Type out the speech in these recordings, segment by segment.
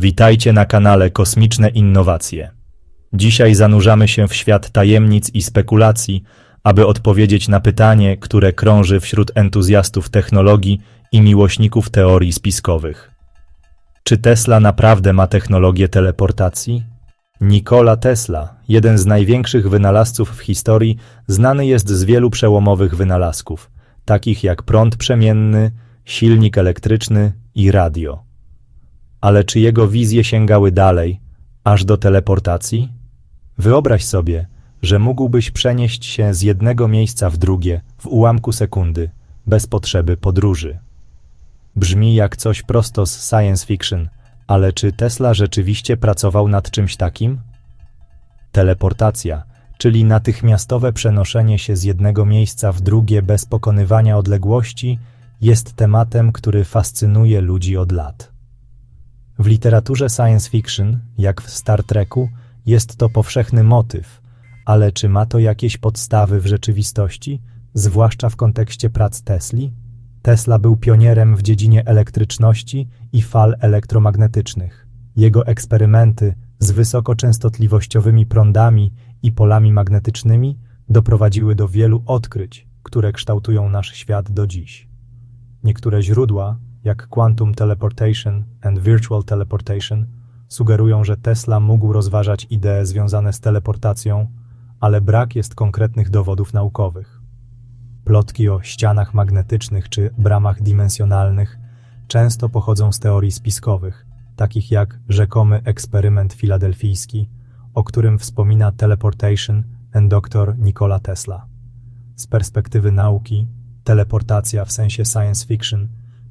Witajcie na kanale Kosmiczne Innowacje. Dzisiaj zanurzamy się w świat tajemnic i spekulacji, aby odpowiedzieć na pytanie, które krąży wśród entuzjastów technologii i miłośników teorii spiskowych. Czy Tesla naprawdę ma technologię teleportacji? Nikola Tesla, jeden z największych wynalazców w historii, znany jest z wielu przełomowych wynalazków, takich jak prąd przemienny, silnik elektryczny i radio. Ale czy jego wizje sięgały dalej, aż do teleportacji? Wyobraź sobie, że mógłbyś przenieść się z jednego miejsca w drugie w ułamku sekundy, bez potrzeby podróży. Brzmi jak coś prosto z science fiction, ale czy Tesla rzeczywiście pracował nad czymś takim? Teleportacja, czyli natychmiastowe przenoszenie się z jednego miejsca w drugie bez pokonywania odległości, jest tematem, który fascynuje ludzi od lat. W literaturze science fiction, jak w Star Treku, jest to powszechny motyw, ale czy ma to jakieś podstawy w rzeczywistości, zwłaszcza w kontekście prac Tesli? Tesla był pionierem w dziedzinie elektryczności i fal elektromagnetycznych. Jego eksperymenty z wysokoczęstotliwościowymi prądami i polami magnetycznymi doprowadziły do wielu odkryć, które kształtują nasz świat do dziś. Niektóre źródła, jak Quantum Teleportation and Virtual Teleportation, sugerują, że Tesla mógł rozważać idee związane z teleportacją, ale brak jest konkretnych dowodów naukowych. Plotki o ścianach magnetycznych czy bramach dimensjonalnych często pochodzą z teorii spiskowych, takich jak rzekomy eksperyment filadelfijski, o którym wspomina Teleportation and dr Nikola Tesla. Z perspektywy nauki, teleportacja w sensie science fiction,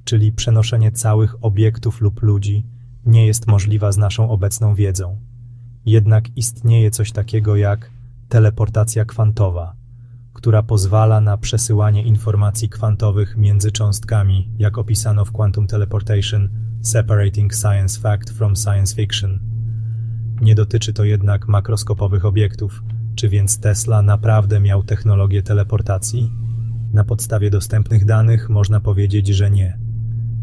czyli przenoszenie całych obiektów lub ludzi, nie jest możliwa z naszą obecną wiedzą. Jednak istnieje coś takiego jak teleportacja kwantowa, która pozwala na przesyłanie informacji kwantowych między cząstkami, jak opisano w Quantum Teleportation Separating Science Fact from Science Fiction. Nie dotyczy to jednak makroskopowych obiektów, czy więc Tesla naprawdę miał technologię teleportacji? Na podstawie dostępnych danych można powiedzieć, że nie.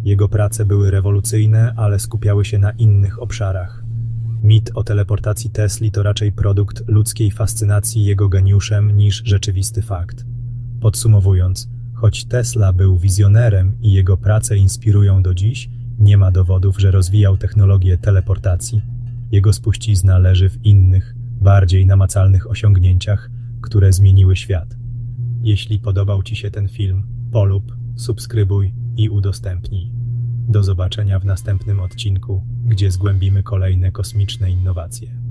Jego prace były rewolucyjne, ale skupiały się na innych obszarach. Mit o teleportacji Tesli to raczej produkt ludzkiej fascynacji jego geniuszem niż rzeczywisty fakt. Podsumowując, choć Tesla był wizjonerem i jego prace inspirują do dziś, nie ma dowodów, że rozwijał technologię teleportacji. Jego spuścizna leży w innych, bardziej namacalnych osiągnięciach, które zmieniły świat. Jeśli podobał Ci się ten film, polub, subskrybuj i udostępnij. Do zobaczenia w następnym odcinku, gdzie zgłębimy kolejne kosmiczne innowacje.